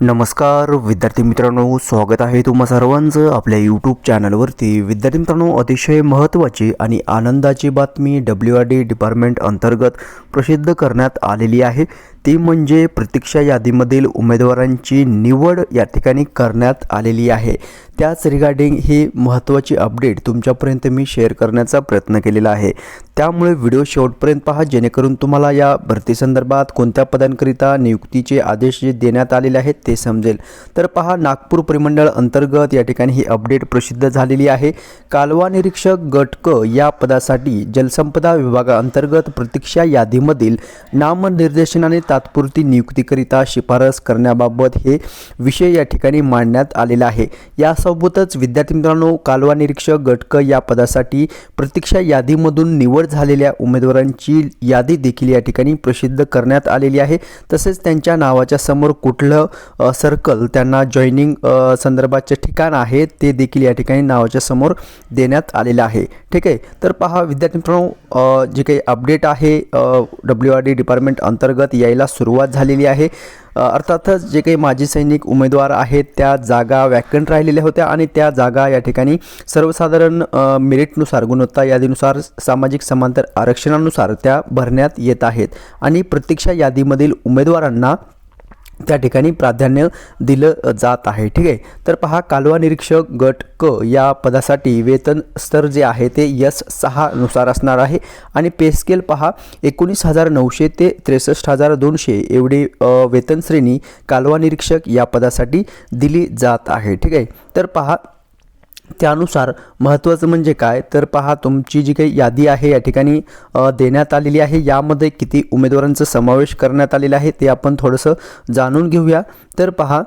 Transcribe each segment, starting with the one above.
नमस्कार विद्यार्थी मित्रांनो स्वागत आहे तुम्हा सर्वांचं आपल्या यूट्यूब चॅनलवरती विद्यार्थी मित्रांनो अतिशय महत्त्वाची आणि आनंदाची बातमी डब्ल्यू आर डी डिपार्टमेंट अंतर्गत प्रसिद्ध करण्यात आलेली आहे. ती म्हणजे प्रतीक्षा यादीमधील उमेदवारांची निवड या ठिकाणी करण्यात आलेली आहे. त्याच रिगार्डिंग ही महत्त्वाची अपडेट तुमच्यापर्यंत मी शेअर करण्याचा प्रयत्न केलेला आहे. त्यामुळे व्हिडिओ शेवटपर्यंत पहा जेणेकरून तुम्हाला या भरतीसंदर्भात कोणत्या पदांकरिता नियुक्तीचे आदेश जे देण्यात आलेले आहेत ते समजेल. तर पहा नागपूर परिमंडळ अंतर्गत या ठिकाणी ही अपडेट प्रसिद्ध झालेली आहे. कालवा निरीक्षक गट क या पदासाठी जलसंपदा विभागाअंतर्गत प्रतीक्षा यादीमधील नामनिर्देशनाने तात्पुरती नियुक्तीकरिता शिफारस करण्याबाबत हे विषय या ठिकाणी मांडण्यात आलेला आहे. यासोबतच विद्यार्थी मित्रांनो कालवा निरीक्षक गटक या पदासाठी प्रतीक्षा यादीमधून निवड झालेल्या उमेदवारांची यादी देखील या ठिकाणी प्रसिद्ध करण्यात आलेली आहे. तसेच त्यांच्या नावाच्या समोर कुठलं सर्कल त्यांना जॉईनिंग संदर्भाचे ठिकाण आहे ते देखील या ठिकाणी नावाच्या समोर देण्यात आलेलं आहे. ठीक आहे? तर पहा विद्यार्थी मित्रांनो जे काही अपडेट आहे डब्ल्यू आर डी डिपार्टमेंट अंतर्गत यायला सुरुवात झालेली आहे. अर्थातच जे काही माजी सैनिक उमेदवार आहेत त्या जागा वॅकंट राहिलेल्या होत्या आणि त्या जागा या ठिकाणी सर्वसाधारण मेरिटनुसार गुणवत्ता यादीनुसार सामाजिक समांतर आरक्षणानुसार त्या भरण्यात येत आहेत. आणि प्रतीक्षा यादीमधील उमेदवारांना त्या ठिकाणी प्राधान्य दिलं जात आहे. ठीक आहे? तर पहा कालवा निरीक्षक गट क या पदासाठी वेतन स्तर जे आहे ते यस सहानुसार असणार आहे. आणि पे स्केल पहा एकोणीस हजार नऊशे ते त्रेसष्ट हजार दोनशे एवढी वेतन श्रेणी कालवा निरीक्षक या पदासाठी दिली जात आहे. ठीक आहे? तर पहा त्यानुसार महत्त्वाचं म्हणजे काय? तर पहा तुमची जी काही यादी आहे या ठिकाणी देण्यात आलेली आहे. यामध्ये किती उमेदवारांचा समावेश करण्यात आलेला आहे ते आपण थोडंसं जाणून घेऊया. तर पहा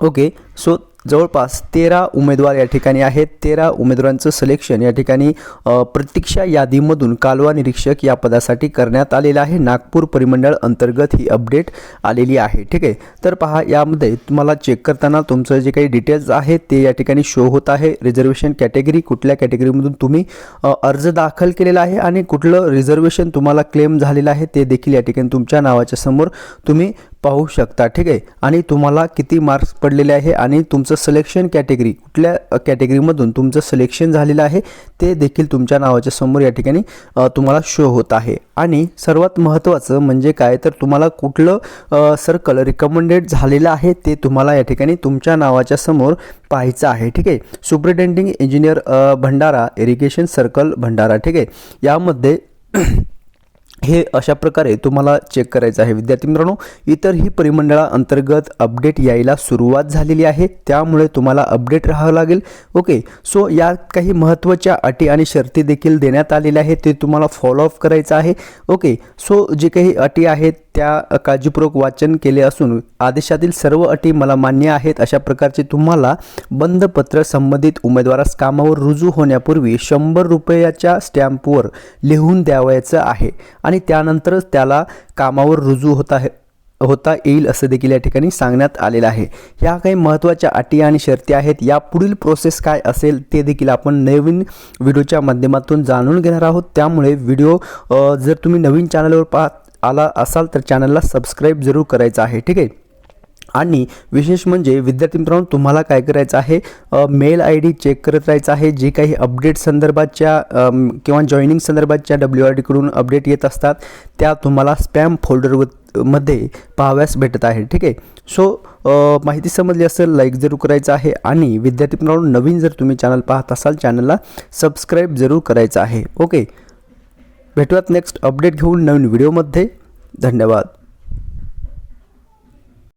ओके सो जवळपास तेरा उमेदवार या ठिकाणी आहेत. तेरा उमेदवारांचं सिलेक्शन या ठिकाणी प्रतीक्षा यादीमधून कालवा निरीक्षक या पदासाठी करण्यात आलेलं आहे. नागपूर परिमंडळ अंतर्गत ही अपडेट आलेली आहे. ठीक आहे? तर पहा यामध्ये तुम्हाला चेक करताना तुमचं जे काही डिटेल्स आहे ते या ठिकाणी शो होत आहे. रिझर्वेशन कॅटेगरी कुठल्या कॅटेगरीमधून तुम्ही अर्ज दाखल केलेला आहे आणि कुठलं रिझर्वेशन तुम्हाला क्लेम झालेलं आहे ते देखील या ठिकाणी तुमच्या नावाच्या समोर तुम्ही पाहू शकता ठीक आहे? आणि तुम्हाला किती मार्क्स पडलेले आहे आणि तुमचं सिलेक्शन कॅटेगरी कुठल्या कॅटेगरीमधून तुमचं सिलेक्शन झालेलं आहे ते देखील तुमच्या नावाच्या समोर या ठिकाणी तुम्हाला शो होत आहे. आणि सर्वात महत्त्वाचं म्हणजे काय? तर तुम्हाला कुठलं सर्कल रिकमेंडेड झालेलं आहे ते तुम्हाला या ठिकाणी तुमच्या नावाच्या समोर पाहायचं आहे ठीक आहे? Superintending engineer Bhandara irrigation circle Bhandara ठीक आहे? यामध्ये हे अशा प्रकारे तुम्हाला चेक करायचं आहे. विद्यार्थी मित्रांनो इतरही परिमंडळाअंतर्गत अपडेट यायला सुरुवात झालेली आहे. त्यामुळे तुम्हाला अपडेट राहावं लागेल. ओके सो यात काही महत्त्वाच्या अटी आणि शर्ती देखील देण्यात आलेल्या आहेत. ते तुम्हाला फॉलोअप करायचं आहे. ओके सो जे काही अटी आहेत त्या काळजीपूर्वक वाचन केले असून आदेशातील सर्व अटी मला मान्य आहेत अशा प्रकारचे तुम्हाला बंधपत्र संबंधित उमेदवारास कामावर रुजू होण्यापूर्वी शंभर रुपयाच्या स्टॅम्पवर लिहून द्यावायचं आहे आणि त्यानंतरच त्याला कामावर रुजू होता होता येईल असं देखील या ठिकाणी सांगण्यात आलेलं आहे. ह्या काही महत्त्वाच्या अटी आणि शर्ती आहेत. या पुढील प्रोसेस काय असेल ते देखील आपण नवीन व्हिडिओच्या माध्यमातून जाणून घेणार आहोत. त्यामुळे व्हिडिओ जर तुम्ही नवीन चॅनलवर पाहत आला असाल तर चॅनलला सबस्क्राईब जरूर करायचं आहे ठीक आहे? आणि विशेष म्हणजे विद्यार्थी मित्रांनो तुम्हाला काय करायचं आहे? मेल आय डी चेक करत राहायचं आहे. जे काही अपडेट संदर्भाच्या किंवा जॉईनिंग संदर्भातच्या डब्ल्यू आर डीकडून अपडेट येत असतात त्या तुम्हाला स्पॅम फोल्डरमध्ये पाहाव्यास भेटत आहे ठीक आहे? सो माहिती समजली असेल लाईक जरूर करायचं आहे. आणि विद्यार्थी मित्रांनो नवीन जर तुम्ही चॅनल पाहत असाल चॅनलला सबस्क्राईब जरूर करायचं आहे ओके? भेटूयात नेक्स्ट अपडेट घेऊन नवीन व्हिडिओमध्ये धन्यवाद.